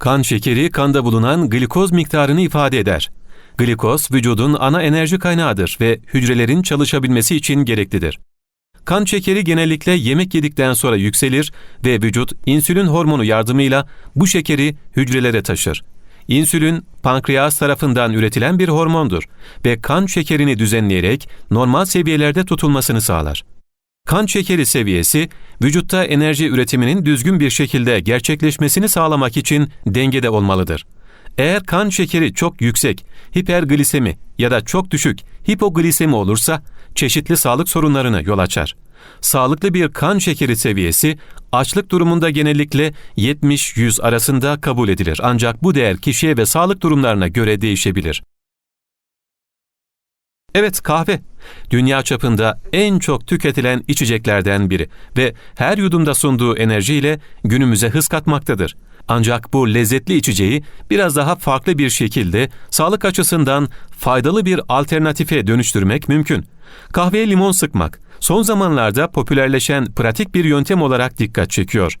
Kan şekeri kanda bulunan glikoz miktarını ifade eder. Glikoz vücudun ana enerji kaynağıdır ve hücrelerin çalışabilmesi için gereklidir. Kan şekeri genellikle yemek yedikten sonra yükselir ve vücut insülin hormonu yardımıyla bu şekeri hücrelere taşır. İnsülin pankreas tarafından üretilen bir hormondur ve kan şekerini düzenleyerek normal seviyelerde tutulmasını sağlar. Kan şekeri seviyesi vücutta enerji üretiminin düzgün bir şekilde gerçekleşmesini sağlamak için dengede olmalıdır. Eğer kan şekeri çok yüksek, hiperglisemi ya da çok düşük, hipoglisemi olursa çeşitli sağlık sorunlarına yol açar. Sağlıklı bir kan şekeri seviyesi açlık durumunda genellikle 70-100 arasında kabul edilir ancak bu değer kişiye ve sağlık durumlarına göre değişebilir. Evet kahve. Dünya çapında en çok tüketilen içeceklerden biri ve her yudumda sunduğu enerjiyle günümüze hız katmaktadır. Ancak bu lezzetli içeceği biraz daha farklı bir şekilde sağlık açısından faydalı bir alternatife dönüştürmek mümkün. Kahveye limon sıkmak son zamanlarda popülerleşen pratik bir yöntem olarak dikkat çekiyor.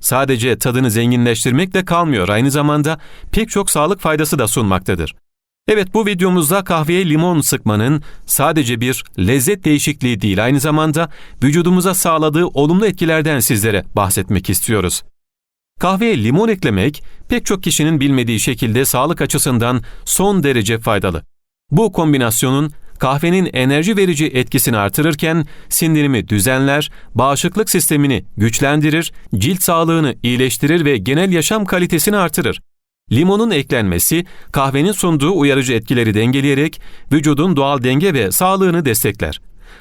Sadece tadını zenginleştirmekle kalmıyor, aynı zamanda pek çok sağlık faydası da sunmaktadır. Evet bu videomuzda kahveye limon sıkmanın sadece bir lezzet değişikliği değil aynı zamanda vücudumuza sağladığı olumlu etkilerden sizlere bahsetmek istiyoruz. Kahveye limon eklemek pek çok kişinin bilmediği şekilde sağlık açısından son derece faydalı. Bu kombinasyonun kahvenin enerji verici etkisini artırırken sindirimi düzenler, bağışıklık sistemini güçlendirir, cilt sağlığını iyileştirir ve genel yaşam kalitesini artırır. Limonun eklenmesi kahvenin sunduğu uyarıcı etkileri dengeleyerek vücudun doğal denge ve sağlığını destekler.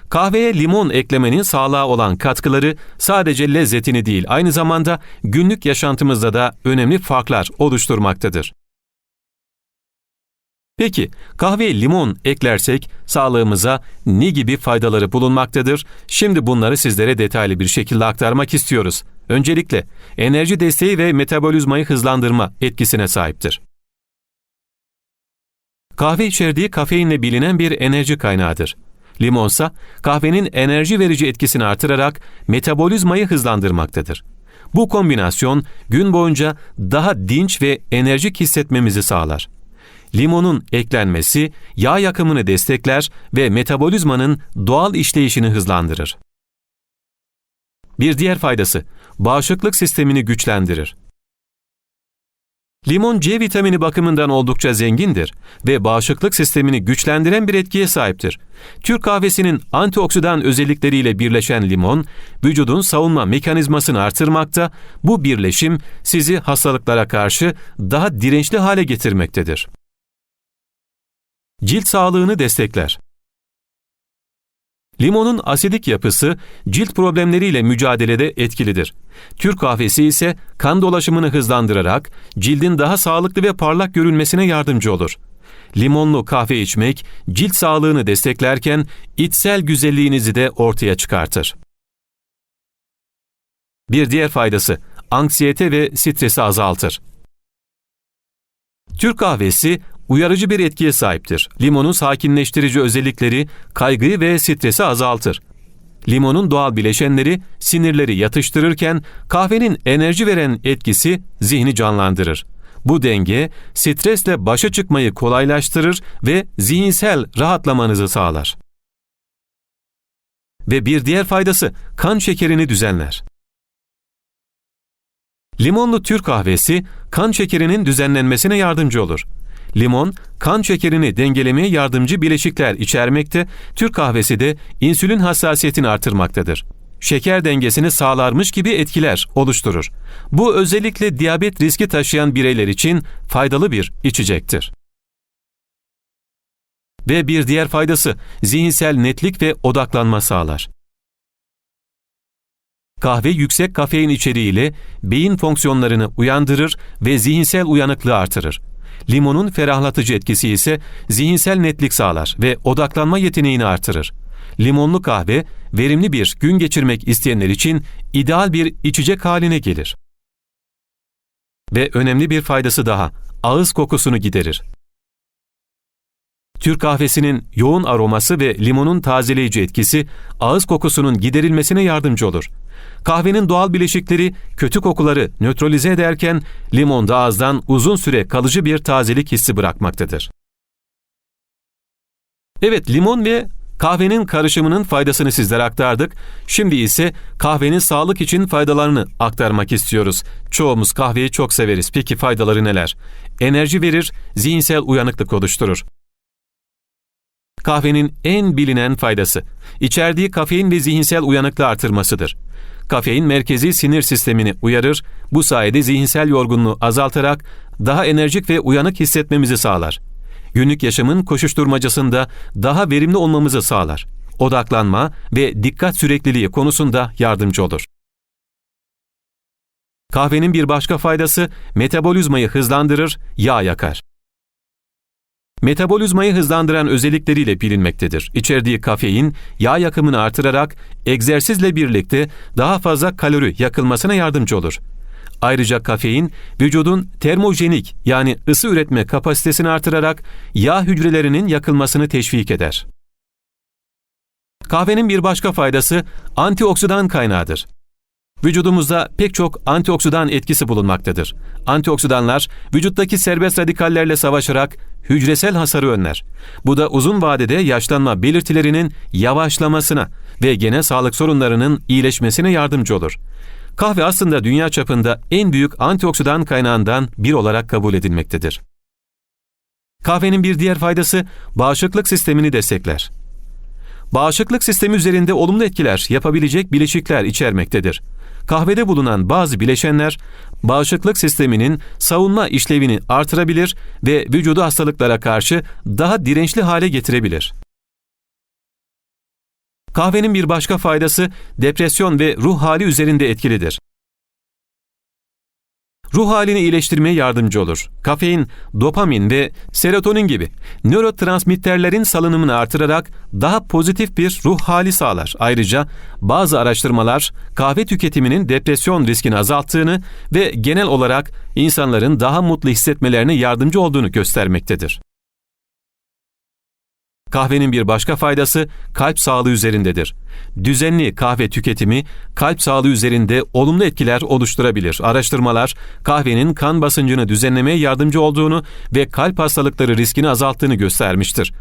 Kahveye limon eklemenin sağlığa olan katkıları sadece lezzetini değil aynı zamanda günlük yaşantımızda da önemli farklar oluşturmaktadır. Peki kahveye limon eklersek sağlığımıza ne gibi faydaları bulunmaktadır? Şimdi bunları sizlere detaylı bir şekilde aktarmak istiyoruz. Öncelikle enerji desteği ve metabolizmayı hızlandırma etkisine sahiptir. Kahve içerdiği kafeinle bilinen bir enerji kaynağıdır. Limonsa kahvenin enerji verici etkisini artırarak metabolizmayı hızlandırmaktadır. Bu kombinasyon gün boyunca daha dinç ve enerjik hissetmemizi sağlar. Limonun eklenmesi yağ yakımını destekler ve metabolizmanın doğal işleyişini hızlandırır. Bir diğer faydası, bağışıklık sistemini güçlendirir. Limon C vitamini bakımından oldukça zengindir ve bağışıklık sistemini güçlendiren bir etkiye sahiptir. Türk kahvesinin antioksidan özellikleriyle birleşen limon, vücudun savunma mekanizmasını artırmakta, bu birleşim sizi hastalıklara karşı daha dirençli hale getirmektedir. Cilt sağlığını destekler. Limonun asidik yapısı cilt problemleriyle mücadelede etkilidir. Türk kahvesi ise kan dolaşımını hızlandırarak cildin daha sağlıklı ve parlak görünmesine yardımcı olur. Limonlu kahve içmek cilt sağlığını desteklerken içsel güzelliğinizi de ortaya çıkartır. Bir diğer faydası anksiyete ve stresi azaltır. Türk kahvesi uyarıcı bir etkiye sahiptir. Limonun sakinleştirici özellikleri kaygıyı ve stresi azaltır. Limonun doğal bileşenleri sinirleri yatıştırırken kahvenin enerji veren etkisi zihni canlandırır. Bu denge stresle başa çıkmayı kolaylaştırır ve zihinsel rahatlamanızı sağlar. Ve bir diğer faydası kan şekerini düzenler. Limonlu Türk kahvesi kan şekerinin düzenlenmesine yardımcı olur. Limon, kan şekerini dengelemeye yardımcı bileşikler içermekte, Türk kahvesi de insülin hassasiyetini artırmaktadır. Şeker dengesini sağlarmış gibi etkiler oluşturur. Bu özellikle diyabet riski taşıyan bireyler için faydalı bir içecektir. Ve bir diğer faydası zihinsel netlik ve odaklanma sağlar. Kahve yüksek kafein içeriğiyle beyin fonksiyonlarını uyandırır ve zihinsel uyanıklığı artırır. Limonun ferahlatıcı etkisi ise zihinsel netlik sağlar ve odaklanma yeteneğini artırır. Limonlu kahve verimli bir gün geçirmek isteyenler için ideal bir içecek haline gelir. Ve önemli bir faydası daha, ağız kokusunu giderir. Türk kahvesinin yoğun aroması ve limonun tazeleyici etkisi ağız kokusunun giderilmesine yardımcı olur. Kahvenin doğal bileşikleri kötü kokuları nötralize ederken limon da ağızdan uzun süre kalıcı bir tazelik hissi bırakmaktadır. Evet, limon ve kahvenin karışımının faydasını sizlere aktardık. Şimdi ise kahvenin sağlık için faydalarını aktarmak istiyoruz. Çoğumuz kahveyi çok severiz. Peki faydaları neler? Enerji verir, zihinsel uyanıklık oluşturur. Kahvenin en bilinen faydası, içerdiği kafein ve zihinsel uyanıklığı artırmasıdır. Kafein merkezi sinir sistemini uyarır, bu sayede zihinsel yorgunluğu azaltarak daha enerjik ve uyanık hissetmemizi sağlar. Günlük yaşamın koşuşturmacasında daha verimli olmamızı sağlar. Odaklanma ve dikkat sürekliliği konusunda yardımcı olur. Kahvenin bir başka faydası metabolizmayı hızlandırır, yağ yakar. Metabolizmayı hızlandıran özellikleriyle bilinmektedir. İçerdiği kafein, yağ yakımını artırarak egzersizle birlikte daha fazla kalori yakılmasına yardımcı olur. Ayrıca kafein, vücudun termojenik yani ısı üretme kapasitesini artırarak yağ hücrelerinin yakılmasını teşvik eder. Kahvenin bir başka faydası antioksidan kaynağıdır. Vücudumuzda pek çok antioksidan etkisi bulunmaktadır. Antioksidanlar vücuttaki serbest radikallerle savaşarak hücresel hasarı önler. Bu da uzun vadede yaşlanma belirtilerinin yavaşlamasına ve genel sağlık sorunlarının iyileşmesine yardımcı olur. Kahve aslında dünya çapında en büyük antioksidan kaynağından bir olarak kabul edilmektedir. Kahvenin bir diğer faydası bağışıklık sistemini destekler. Bağışıklık sistemi üzerinde olumlu etkiler yapabilecek bileşikler içermektedir. Kahvede bulunan bazı bileşenler bağışıklık sisteminin savunma işlevini artırabilir ve vücudu hastalıklara karşı daha dirençli hale getirebilir. Kahvenin bir başka faydası depresyon ve ruh hali üzerinde etkilidir. Ruh halini iyileştirmeye yardımcı olur. Kafein, dopamin ve serotonin gibi nörotransmitterlerin salınımını artırarak daha pozitif bir ruh hali sağlar. Ayrıca bazı araştırmalar kahve tüketiminin depresyon riskini azalttığını ve genel olarak insanların daha mutlu hissetmelerine yardımcı olduğunu göstermektedir. Kahvenin bir başka faydası kalp sağlığı üzerindedir. Düzenli kahve tüketimi kalp sağlığı üzerinde olumlu etkiler oluşturabilir. Araştırmalar kahvenin kan basıncını düzenlemeye yardımcı olduğunu ve kalp hastalıkları riskini azalttığını göstermiştir.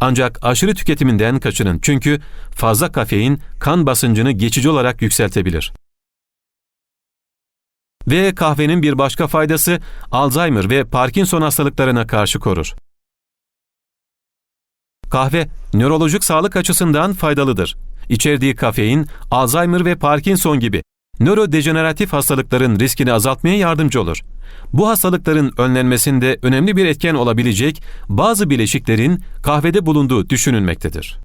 Ancak aşırı tüketiminden kaçının çünkü fazla kafein kan basıncını geçici olarak yükseltebilir. Ve kahvenin bir başka faydası Alzheimer ve Parkinson hastalıklarına karşı korur. Kahve, nörolojik sağlık açısından faydalıdır. İçerdiği kafein, Alzheimer ve Parkinson gibi nörodejeneratif hastalıkların riskini azaltmaya yardımcı olur. Bu hastalıkların önlenmesinde önemli bir etken olabilecek bazı bileşiklerin kahvede bulunduğu düşünülmektedir.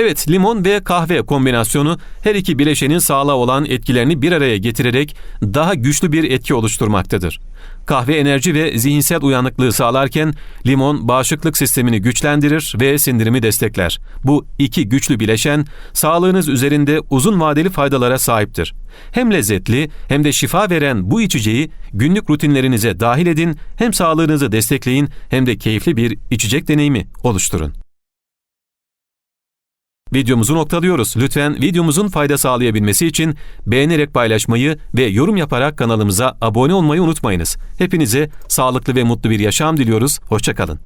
Evet, limon ve kahve kombinasyonu her iki bileşenin sağlığa olan etkilerini bir araya getirerek daha güçlü bir etki oluşturmaktadır. Kahve enerji ve zihinsel uyanıklığı sağlarken limon bağışıklık sistemini güçlendirir ve sindirimi destekler. Bu iki güçlü bileşen sağlığınız üzerinde uzun vadeli faydalara sahiptir. Hem lezzetli hem de şifa veren bu içeceği günlük rutinlerinize dahil edin, hem sağlığınızı destekleyin hem de keyifli bir içecek deneyimi oluşturun. Videomuzu noktalıyoruz. Lütfen videomuzun fayda sağlayabilmesi için beğenerek paylaşmayı ve yorum yaparak kanalımıza abone olmayı unutmayınız. Hepinize sağlıklı ve mutlu bir yaşam diliyoruz. Hoşçakalın.